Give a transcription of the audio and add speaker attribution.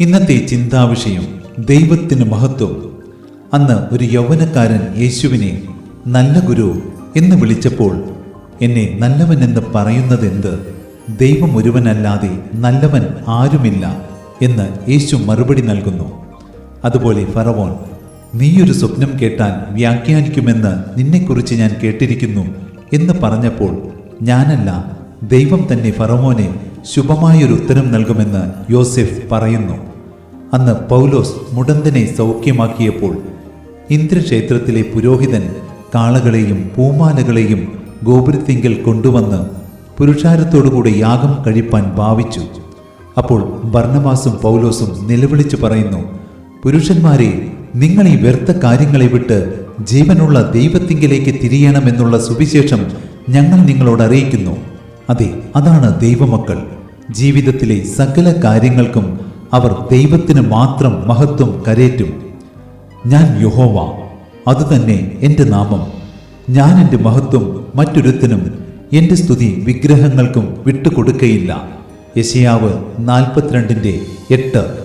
Speaker 1: ഇന്നത്തെ ചിന്താവിഷയം ദൈവത്തിന് മഹത്വം. അന്ന് ഒരു യൗവനക്കാരൻ യേശുവിനെ നല്ല ഗുരു എന്ന് വിളിച്ചപ്പോൾ എന്നെ നല്ലവൻ എന്ന് പറയുന്നതെന്ത്? ദൈവം ഒരുവനല്ലാതെ നല്ലവൻ ആരുമില്ല എന്ന് യേശു മറുപടി നൽകുന്നു. അതുപോലെ ഫറവോൻ നീയൊരു സ്വപ്നം കേട്ടാൽ വ്യാഖ്യാനിക്കുമെന്ന് നിന്നെക്കുറിച്ച് ഞാൻ കേട്ടിരിക്കുന്നു എന്ന് പറഞ്ഞപ്പോൾ ഞാനല്ല ദൈവം തന്നെ ഫറവോനെ ശുഭമായൊരു ഉത്തരം നൽകുമെന്ന് യോസെഫ് പറയുന്നു. അന്ന് പൗലോസ് മുടന്തനെ സൗഖ്യമാക്കിയപ്പോൾ ഇന്ദ്രക്ഷേത്രത്തിലെ പുരോഹിതൻ കാളകളെയും പൂമാലകളെയും ഗോപുരത്തിങ്കിൽ കൊണ്ടുവന്ന് പുരുഷാരത്തോടുകൂടെ യാഗം കഴിപ്പാൻ ഭാവിച്ചു. അപ്പോൾ ഭർണവാസും പൗലോസും നിലവിളിച്ചു പറയുന്നു പുരുഷന്മാരെ നിങ്ങൾ ഈ വ്യർത്ഥ കാര്യങ്ങളെ വിട്ട് ജീവനുള്ള ദൈവത്തിങ്കിലേക്ക് തിരിയണമെന്നുള്ള സുവിശേഷം ഞങ്ങൾ നിങ്ങളോട് അറിയിക്കുന്നു. അതെ അതാണ് ദൈവമക്കൾ. ജീവിതത്തിലെ സകല കാര്യങ്ങൾക്കും അവർ ദൈവത്തിന് മാത്രം മഹത്വം കരേറ്റും. ഞാൻ യഹോവ അതുതന്നെ എന്റെ നാമം. ഞാൻ എന്റെ മഹത്വം മറ്റൊരുത്തിനും എന്റെ സ്തുതി വിഗ്രഹങ്ങൾക്കും വിട്ടുകൊടുക്കയില്ല. യശയാവ് നാൽപ്പത്തിരണ്ടിന്റെ എട്ട്.